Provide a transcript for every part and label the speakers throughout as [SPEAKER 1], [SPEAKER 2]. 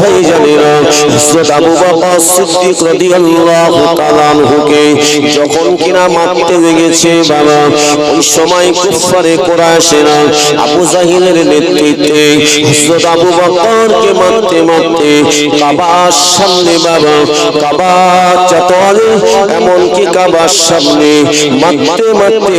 [SPEAKER 1] ভাই হযরত আবু বকর সিদ্দিক রাদিয়াল্লাহু তাআলা আনহুকে যখন কিনা মারতে লেগেছে বাবা ওই সময় কুফারে কোরাইশেরা আবু জাহিলের নেতৃত্বে হযরত আবু বকরকে মারতে মারতে কাবার সামনে বাবা কাবার চাতওয়ালে এমনকি কাবার সামনে মারতে মারতে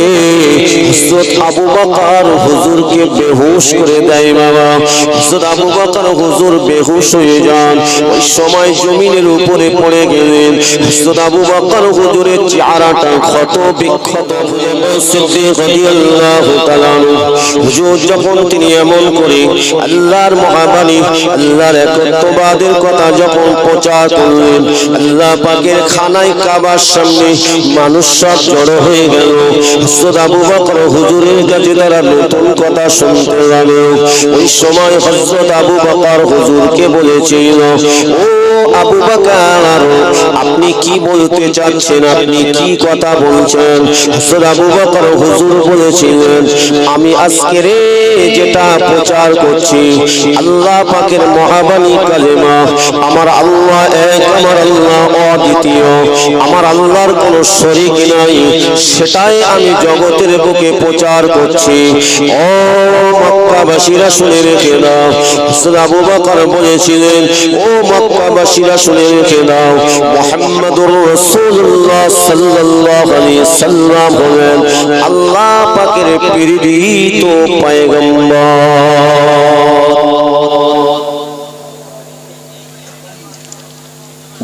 [SPEAKER 1] হযরত আবু বকর হুজুরকে বেহুশ করে দেয় বাবা। হযরত আবু বকর হুজুর বেহুশ হয়ে যান। ওই সময় জমিনের উপরে পড়ে গেলেন। আবু বকর হুজুরের চেহারাটা ক্ষত বিক্ষত খানায় সামনে মানুষ সব জড়ো হয়ে গেল। হযরত বকর হুজুরের কাছে তারা নতুন কথা শুনতে ওই সময় হযরত আবু বকর হুজুরকে বলেছিল ও আবু বকর, আপনি কি বলতে চাচ্ছেন? আপনি কি কথা বলছেন? আবু বকর হুজুর বলেছিলেন, আমি যেটা প্রচার করছি, আল্লাহ পাকের মহাবাণী কালেমা, আমার আল্লাহ এক, আমার আল্লাহ অদ্বিতীয়, আমার আল্লাহর কোনো শরীক নাই, সেটাই আমি জগতের বুকে প্রচার করছি। ও মক্কাবাসীরা শুনে রেখে দাও। হযরত আবু বকর বলেছিলেন, ও মক্কাবাসীরা শুনে রেখে দাও। মুহাম্মাদুর রাসূলুল্লাহ সাল্লাল্লাহু আলাইহি সাল্লাম হলেন আল্লাহ পাকের প্রেরিত পয়গম্বর।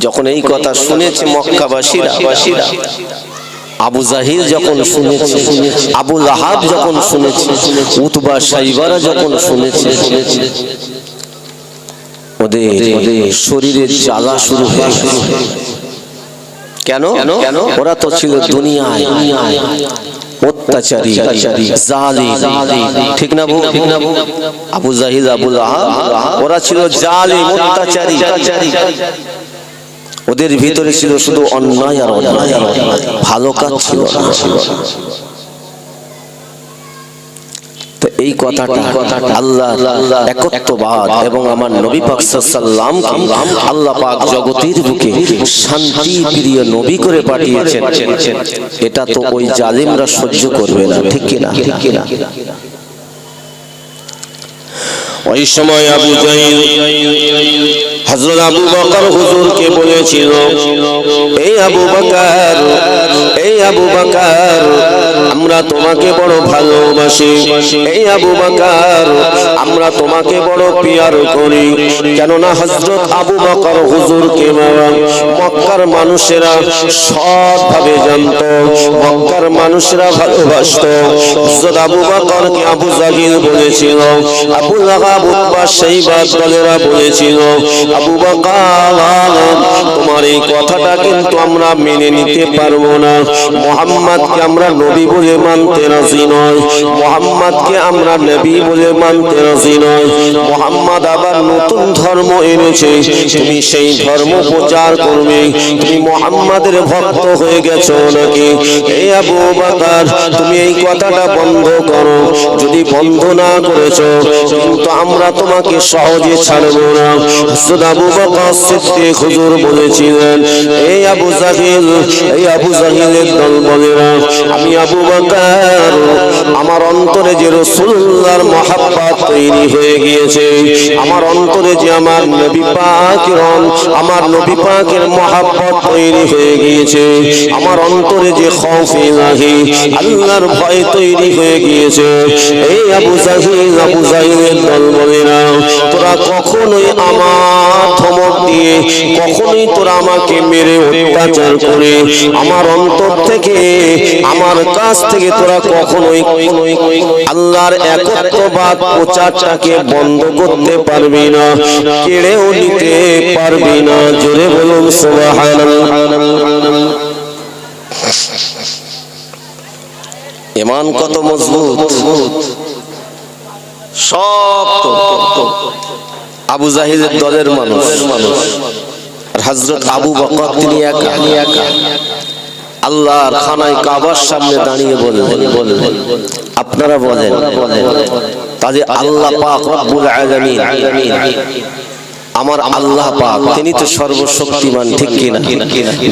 [SPEAKER 1] যখন এই কথা শুনেছে মক্কাবাসীরা, আবু জাহির যখন শুনেছে, আবু লাহাব যখন শুনেছে, উতবা সাইবারা যখন শুনেছে ওদের শরীরের জ্বালা শুরু হয়ে কেন? কেন? ওরা তো ছিল দুনিয়ায়। অত্যাচারী জালিম। ঠিক না ঠিক না আবু জাহিদ আবু ওরা ছিল জালিম অত্যাচারী। ওদের ভিতরে ছিল শুধু অন্যায় আর অন্যায়। ভালো কাজ ছিল না। এই কথাটা আল্লাহ একত্ববাদ এবং আমার নবী পাক সাল্লাম আল্লাহ পাক জগতের বুকে শান্তি প্রিয় নবী করে পাঠিয়েছেন। এটা তো ওই জালিমরা সহ্য করবে না, ঠিক কিনা ঠিক কিনা ওই সময় আবু জাহিল হযরত আবু বকর হুজুরকে বলেছিল, এই আবু বকর, এই আবু বকর আমরা তোমাকে বড় ভালোবাসি। এই আবু বাকার, আমরা তোমাকে বড় পিয়ার করি। কেননা হযরত আবু বকর হুজুরকে বাবা, মক্কার মানুষেরা সৎভাবে জানত। মক্কার মানুষেরা ভালোবাসত। হযরত আবু বকরকে আবু জাহিল বলেছিল, আবু লাহাব উতবা সাইবা দলেরা বলেছিল, আবু বকর, তোমার এই কথাটা কিন্তু আমরা মেনে নিতে পারব না। মোহাম্মদকে আমরা নবী বলে মানতে রাজি নয়। মোহাম্মদকে আমরা নবী বলে মানতে রাজি নয়। মোহাম্মদ আবার নতুন ধর্ম এনেছে। তুমি সেই ধর্ম প্রচার করবে। তুমি মোহাম্মদের ভক্ত হয়ে গেছো নাকি? এই আবু বকর, তুমি এই কথাটা বন্ধ করো। যদি বন্ধ না করেছ, কিন্তু আমরা তোমাকে সহজে ছাড়বো না। হযরত আবু বকর সিদ্দিক হুজুর বলেছিলেন এই আবু জাহিল এই আবু জাহিলের দল বলে না আমি আবু বকর আমার অন্তরে যে রাসূলুল্লাহর মহাব্বত তৈরি হয়ে গিয়েছে, আমার অন্তরে যে আমার নবী পাকের আমার নবী পাকের মহাব্বত তৈরি হয়ে গিয়েছে, আমার অন্তরে যে খৌফ ইলাহি, আল্লাহর ভয় তৈরি হয়ে গিয়েছে। এই আবু জাহিল, আবু জাহিলের দল বলে তোরা কখনোই আমার ধমক দিয়ে, কখনোই তোরা আমাকে মেরে অত্যাচার করে, আমার অন্তর থেকে আমার কাছ থেকে তোরা কখনোই আল্লাহর একত্ববাদ প্রচারটাকে বন্ধ করতে পারবি না কেড়েও নিতে পারবি না। জোরে বলুন সুবহানাল্লাহ। ইমান কত মজবুত? সব আবু জাহিদের দলের মানুষ আর হযরত আবু বকর তিনি একা একা। আল্লাহর খানায় কাবার সামনে দাঁড়িয়ে বললেন বললেন আপনারা বলেন, তাহলে আল্লাহ পাক রব্বুল আলামিন, আমার আল্লাহ পাক, তিনি তো সর্বশক্তিমান, ঠিক কিনা?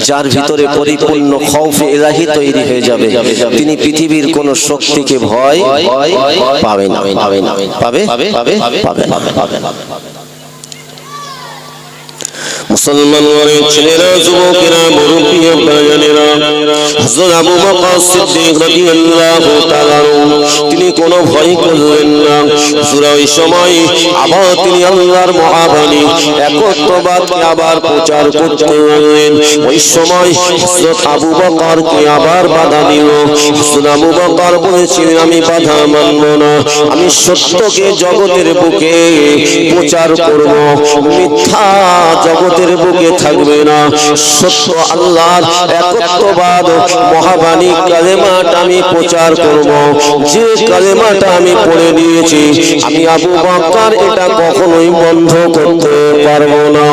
[SPEAKER 1] যার ভিতরে পরিপূর্ণ খৌফে এলাহি তৈরি হয়ে যাবে। তিনি পৃথিবীর কোন শক্তিকে ভয় পাবে না। পাবে? না পাবে? পাবে পাবে পাবে মুসলমান ছেলেরা, যুবকেরা الله يا نيران আবু বকর সিদ্দিক রাদিয়াল্লাহু তাআলা তিনি কোনো ভয় করলেন না। হুজুর, ওই সময় আবার তিনি আল্লাহর মহাবাণী একত্ববাদকে আবার প্রচার করতে লাগলেন। ওই সময় হযরত আবু বকরকে আবার বাধা দিল। হযরত আবু বকর বলেছিলেন, আমি বাধা মানব না, আমি সত্যকে জগতের বুকে প্রচার করব, মিথ্যা জগতের বুকে থাকবে না। সত্য আল্লাহর একত্ববাদ মহাবাণী কালেমাটা আমি প্রচার করব। যে কালেমাটা আমি পড়ে নিয়েছি আমি আবু বকর এটা কখনোই বন্ধ করতে পারব না।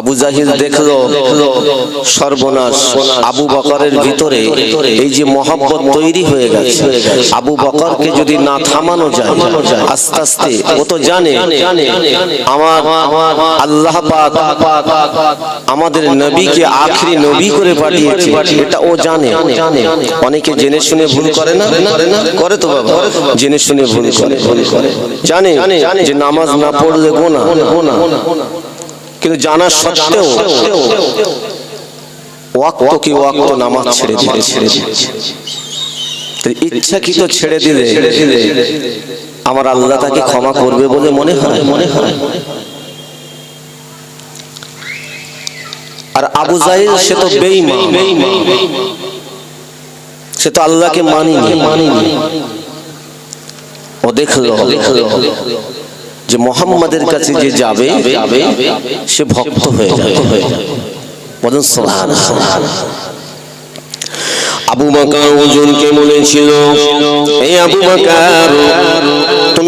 [SPEAKER 1] আবু জাহিল দেখল সর্বনাশ আবু বকরের ভিতরে এই যে মহব্বত তৈরি হয়ে গেছে। আবু বকরকে যদি না থামানো যায়, আস্তে আস্তে, ও তো জানে, আমার আল্লাহ পাক আমাদের নবীকে আখরি নবী করে পাঠিয়েছে, এটা ও জানে। অনেকে জেনে শুনে ভুল করে না? করে তো বাবা, জেনে শুনে ভুল করে। জানে যে নামাজ না পড়লে গোনা। কিন্তু জানা সত্ত্বেও ওয়াক্ত কি ওয়াক্ত নামাজ ছেড়ে দিলে ছেড়ে ইচ্ছাকৃত ছেড়ে দিলে আমার আল্লাহ তাকে ক্ষমা করবে বলে মনে হয়। মনে হয়। আর আবু জাহিল সে তো বেঈমান। সে তো আল্লাহকে মানিনি। মানিনি। ও দেখল। দেখল। যে মোহাম্মদের কাছে যে যাবে সে ভক্ত হয়ে যাবে। বলুন সোহান আবু কে ওজনকে বলেছিল এই আবু বকর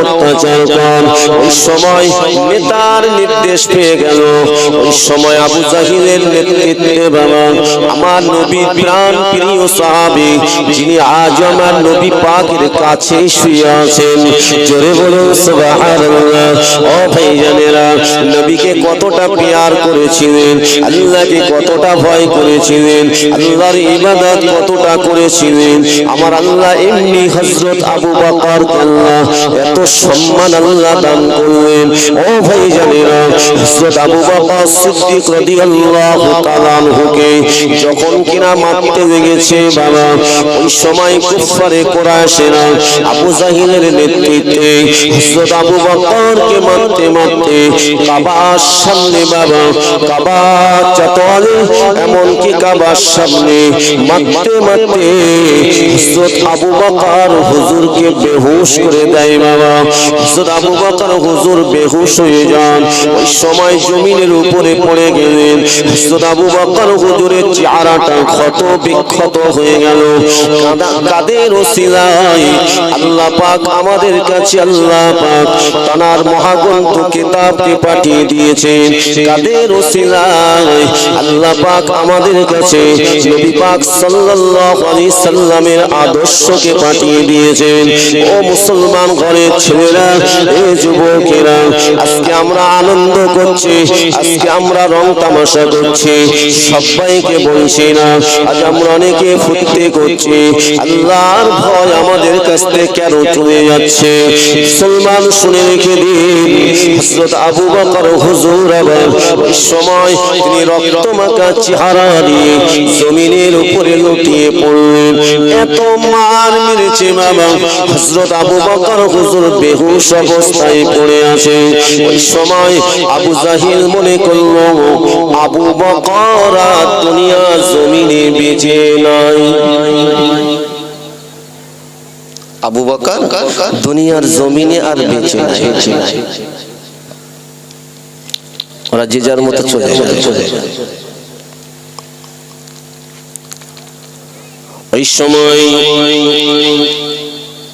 [SPEAKER 1] অত্যাচার কর। ওই সময় নেতার নির্দেশ পেয়ে গেল। ওই সময় আবু জাহিলের নেতৃত্বে আমার নবী প্রাণ প্রিয় সাহাবী, যিনি আজ আমার নবী পাকের কাছে শুয়ে আছেন। জোরে বলুন, সুবহানাল্লাহ। ও ভাইজানেরা, নবীকে কতটা প্যার করেছিলেন, আল্লাহকে কতটা ভয় করেছিলেন, আল্লাহর ইবাদত কতটা করেছিলেন। আমার আল্লাহ এমনি হযরত আবু বকর আল্লাহ এত সম্মান আল্লাহ দান করলেন। ও ভাইজানেরা, হযরত আবু বকর সিদ্দিক রাদিয়াল্লাহু তাআলা আনহুকে যখন কিনা মারতে লেগেছে বাবা এমনকি কাবার সামনে মারতে মারতে হযরত আবু বকর হুজুরকে বেহুশ করে দেয় বাবা। হযরত আবু বকর হুজুর বেহুশ হয়ে যান, ওই সময় জমিনের উপরে পড়ে গেলেন। হযরত আবু বকর হুজুরের চেহারাটা ক্ষত বিক্ষত হয়ে গেল। কাদের ওসিলায় আল্লাহ পাক আমাদের কাছে আল্লাহ পাক তানার মহাগ্রন্থ কিতাবকে পাঠিয়ে দিয়েছেন। কাদের ওসিলায় আল্লাহ পাক আমাদের কাছে নবী পাক সাল্লাল্লাহু আলাইহি সাল্লামের আদর্শকে পাঠিয়ে দিয়েছেন। ও মুসলমান ঘরের ছেলেরা, এ যুবকেরা, আজকে আমরা আনন্দ করছি, আজকে আমরা রং তামাশা করছি, সবাইকে বলছি না, আজ আমরা অনেকে ফুর্তি করছি আল্লাহর ভয় আমাদের কাছ থেকে কেন চলে যাচ্ছে। মুসলমান শুনে রেখে দিন, হযরত আবু বকর হুজুর আবার সময় তিনি রক্ত মাখা চেহারা নিয়ে জমিনের উপরে লুটিয়ে পড়লেন। এত মার মেরেছে বাবা, হযরত আবু বকর হুজুর বেহুশ অবস্থায় পড়ে আছে ওই সময় আবু জাহিল মনে করল, আবু বকর আর দুনিয়া জমিনে বেঁচে নাই। আবু বকর দুনিয়ার জমিনে আর বেঁচে ওরা যে যার মতো চলে চলে ওই সময়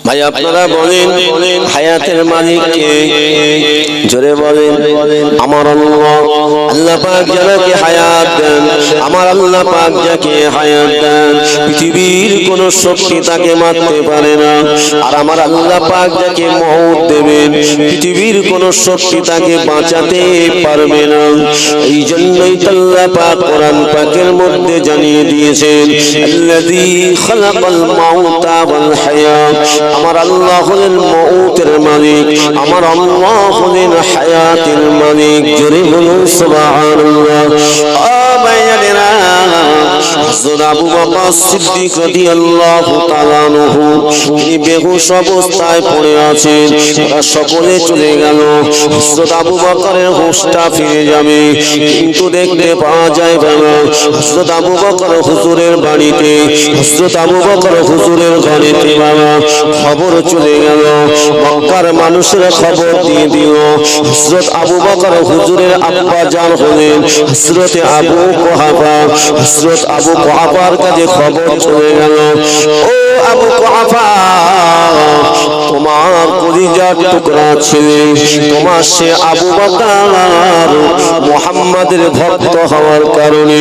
[SPEAKER 1] ভাই আপনারা বলেন হায়াতের মালিককে জোরে বলেন আমার আল্লাহ আল্লাহ পাক যাকে হায়াত দেন আমার আল্লাহ পাক যাকে হায়াত দেন পৃথিবীর কোন শক্তি তাকে মারতে পারে না। আর আমার আল্লাহ পাক যাকে মৌত দেবেন পৃথিবীর কোন শক্তি তাকে বাঁচাতে পারবে না। এই জন্যই আল্লাহ পাক কোরআন পাকের মধ্যে জানিয়ে দিয়েছেন আল্লাযী খালাকাল মাউতা ওয়াল হায়াত আমার আল্লাহ হলেন মউতের মালিক আমার আল্লাহ হলেন হায়াতের মালিক জোরে বলুন সুবহানাল্লাহ। বেহুশ অবস্থায় পড়ে কিন্তু পাওয়া যায় বাবা বাড়িতে বাবা খবর চলে গেল। মক্কার মানুষের খবর দিয়ে দিল। হযরত আবু বকর হুজুরের আব্বা জান হলেন হযরত আবু কুহাফা। হযরত আবু কুহাফার কাছে খবর চলে গেল। ও আবু কুহাফা তোমার কলিজার টুকরা ছেলে তোমার সে আবু বকর মুহাম্মাদের ভক্ত হওয়ার কারণে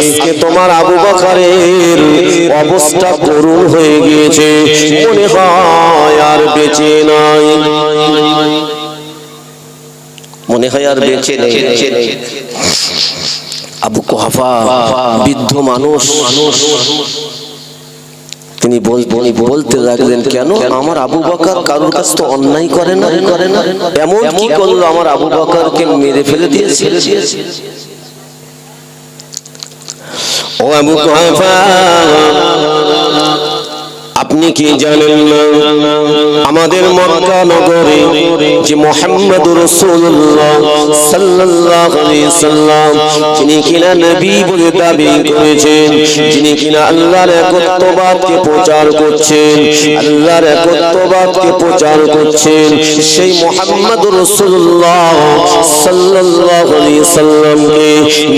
[SPEAKER 1] আজকে তোমার আবু বকরের অবস্থা করুণ হয়ে গিয়েছে। মনে হয় আর বেঁচে নাই। মনে হয় আর বেঁচে নেই। আবু কোহাফা, বৃদ্ধ মানুষ। তিনি বলতে লাগলেন, কেন? আমার আবু বাকার কারোর কাছ তো অন্যায় করে না করে না? এমন কি করল আমার আবু বাকারকে মেরে ফেলে দিয়েছে? ও আবু কুহাফা আপনি কি জানেন আমাদের মক্কা নগরে যে মোহাম্মদ রাসূলুল্লাহ সাল্লাল্লাহু আলাইহি সাল্লাম যিনি কিনা নবী বলে দাবি করেছেন, যিনি কিনা আল্লাহর প্রচার করছেন, আল্লাহর প্রচার করছেন, সেই মোহাম্মদ রাসূলুল্লাহ সাল্লাল্লাহু আলাইহি সাল্লামকে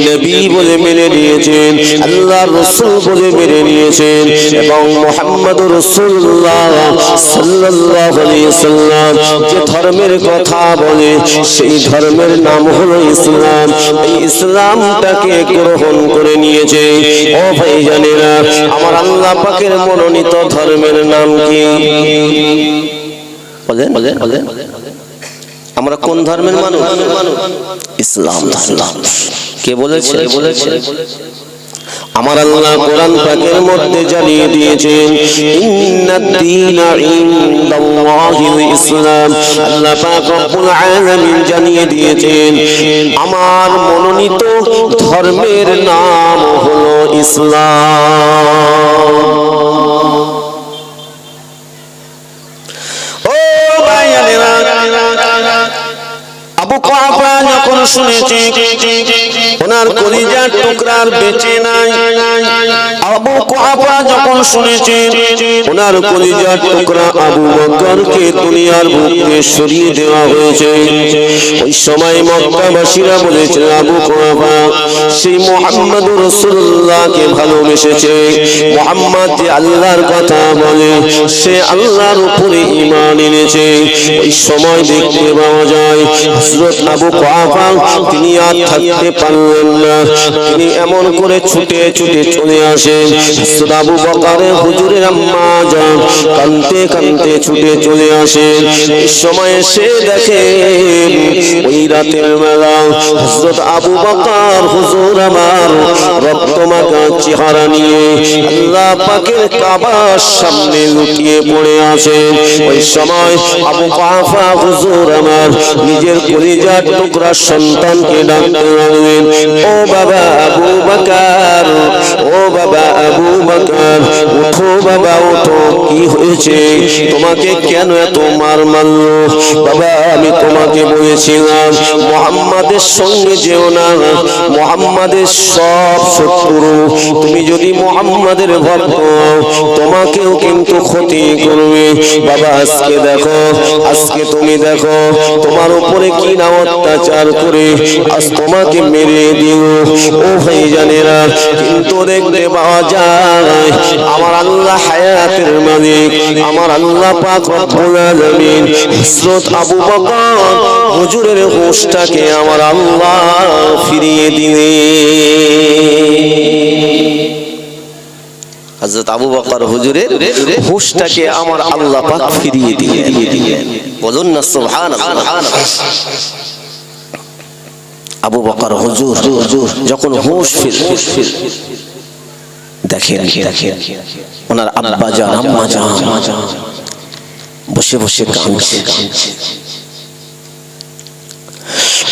[SPEAKER 1] নবী বলে মেনে নিয়েছেন বলে মেনে নিয়েছেন এবং মোহাম্মদ সাল্লাম যে ধর্মের কথা বলে, সেই ধর্মের নাম হলো ইসলাম। এই ইসলামটাকে গ্রহণ করে নিয়েছে। ও আমার আল্লাহ পাকের মনোনীত ধর্মের নাম কি? বলেন বলেন বলেন। আমরা কোন ধর্মের মানুষ? ইসলাম ইসলাম কে বলেছে? বলেছে? আমার আল্লাহ কোরআন পাকের মধ্যে জানিয়ে দিয়েছেন ইন্নাদ দীনা ইনদাল্লাহিল ইসলাম। আল্লাহ পাক রব্বুল আলামিন জানিয়ে দিয়েছেন আমার মনোনীত ধর্মের নাম হলো ইসলাম। শুনেছে। ওনার কলিজার টুকরার বেঁচে নাই। আবু কুহাফা যখন শুনেছে, ওনার কলিজার টুকরা আবু বকরকে দুনিয়ার বুকে সরিয়ে দেওয়া হয়েছে। ওই সময় মক্কাবাসীরা বলেছে আবু কুহাফা, সেই মোহাম্মদ রাসূলুল্লাহকে ভালোবেসেছে। মোহাম্মদ যে আল্লাহর কথা বলে, সে আল্লাহর উপরে ঈমান এনেছে। ওই সময় দেখতে পাওয়া যায়, হযরত আবু কুহাফা তিনি আর থাকতে পারলেন না। তিনি এমন করে ছুটে ছুটে চলে আসে হযরত আবু হুজুরের আম্মা যান কানতে কানতে ছুটে চলে আসে এই সময় সে দেখে ওই রাতের আবু বকর হুজুর আমার রক্তমাখা চেহারা নিয়ে আল্লাহ পাকের কাবার সামনে লুটিয়ে পড়ে আছে ওই সময় আবু কাফা হুজুর আমার নিজের কলিজার টুকরা সন্তানকে ডাকতে ও বাবা আবু বকর, ও বাবা আবু বকর, উঠো বাবা, উঠো, কি হয়েছে? তোমাকে কেন এত মার বাবা, আমি তোমাকে বলেছিলাম, মোহাম্মদের সঙ্গে যেও না। মোহাম্মদের সব শত্রু, তুমি যদি মোহাম্মদের ভক্ত, তোমাকেও কিন্তু ক্ষতি করবে। বাবা, আজকে দেখো, আজকে তুমি দেখো, তোমার উপরে কি না অত্যাচার করে আজ তোমাকে মেরে দিও। ও ভাই জানেরা কিন্তু দেখতে পাওয়া যায়, আমার আল্লাহ হায়াতের মালিক, আমার আল্লাহ পাক রব্বুল আলামিন হযরত আবু বকর হুজুরের হোশটাকে আমার আল্লাহ ফিরিয়ে দিলেন হযরত আবু বকর হুজুরের হুশটাকে আমার আল্লাহ পাক ফিরিয়ে দিলেন। বলুন না সুবহানাল্লাহ। আবু বকর হুজুর যখন হুশ ফির দেখেন। ওনার আব্বা জান, আম্মা জান বসে বসে কাঁদছে।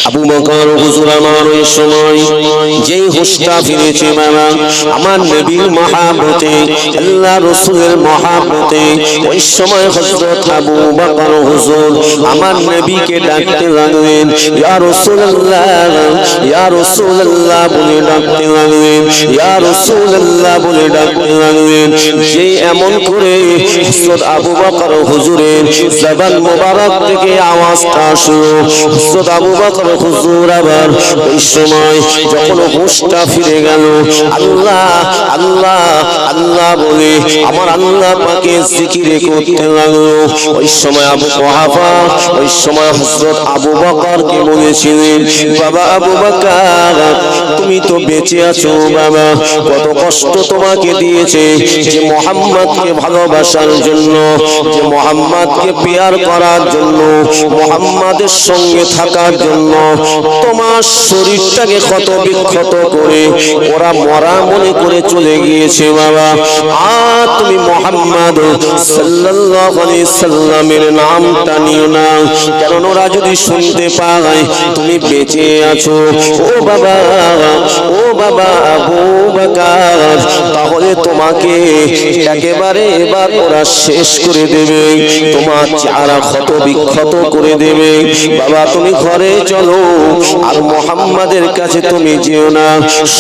[SPEAKER 1] আবু বকর হুজুর আমার ওই সময় যেই হুশটা ফিরেছে মামা, আমার নবীর মহাব্বতে, আল্লাহ রাসূলের মহাব্বতে, ওই সময় হযরত আবু বকর হুজুর আমার নবীকে ডাকতে লাগলেন, ইয়া রাসূলুল্লাহ ইয়া রাসূলুল্লাহ বলে ডাকতে লাগলেন, ইয়া রাসূলুল্লাহ বলে ডাকতে লাগলেন, যে এমন করে হযরত আবু বকর হুজুরের জবান মোবারক থেকে আওয়াজটা আসলো, হযরত আবু বকর হুজুর আবার ওই সময় যখন হুশটা ফিরে গেল, আল্লাহ আল্লাহ আল্লাহ বলে আমার আল্লাহ পাকে জিকিরে করতে লাগল। ওই সময় আবু কুহাফা, ওই সময় হযরত আবু বকরকে বলেছিলেন, বাবা আবু বকর, তুমি তো বেঁচে আছো বাবা, কত কষ্ট তোমাকে দিয়েছে যে মোহাম্মদকে ভালোবাসার জন্য, যে মোহাম্মদকে পেয়ার করার জন্য, মোহাম্মদের সঙ্গে থাকার জন্য তোমার শরীরটাকে ক্ষত বিক্ষত করে, ওরা মরা মনে করে চলে গিয়েছে বাবা। আর তুমি মোহাম্মদ সাল্লামের নামটা নিও না, কারণ ওরা যদি শুনতে পায়, তুমি বেঁচে আছো। ও বাবা ও বাবা, আবু বকর, তাহলে তোমাকে একেবারে এবার ওরা শেষ করে দেবে, তোমার চেহারা ক্ষত বিক্ষত করে দেবে। বাবা, তুমি ঘরে চলো আর মোহাম্মদের কাছে তুমি যেও না।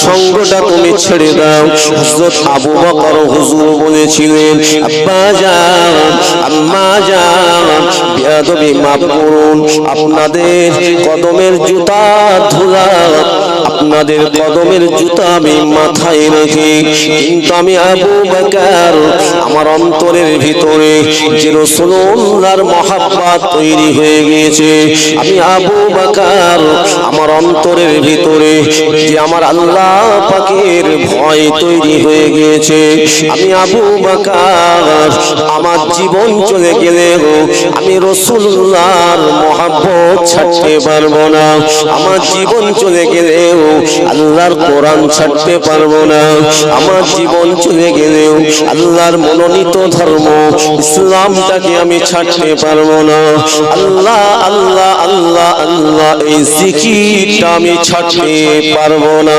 [SPEAKER 1] সঙ্গটা তুমি ছেড়ে দাও। হযরত আবু বকর হুজুর বলেছিলেন, আব্বা যান, আম্মা বিয়াদবি মাফ করুন। আপনাদের কদমের জুতা ধুলা আপনাদের কদমের জুতা আমি মাথায় রেখে, কিন্তু আমি আবু বকর আমার অন্তরের ভিতরে যে রসুল্লাহর মহাব্বাত তৈরি হয়ে গিয়েছে, আমি আবু বকর আমার অন্তরের ভিতরে যে আমার আল্লাহ পাকের ভয় তৈরি হয়ে গিয়েছে, আমি আবু বাকার আমার জীবন চলে গেলেও আমি রসুল্লাহর মহাব্বত ছাড়তে পারব না। আমার জীবন চলে আল্লাহর কোরআন ছাড়তে পারব না। আমার জীবন চলে গেলেও আল্লাহর মনোনীত ধর্ম, ইসলামটাকে আমি ছাড়তে পারব না। আল্লাহ আল্লাহ আল্লাহ আল্লাহ, এই জিকিরটা আমি ছাড়তে পারব না।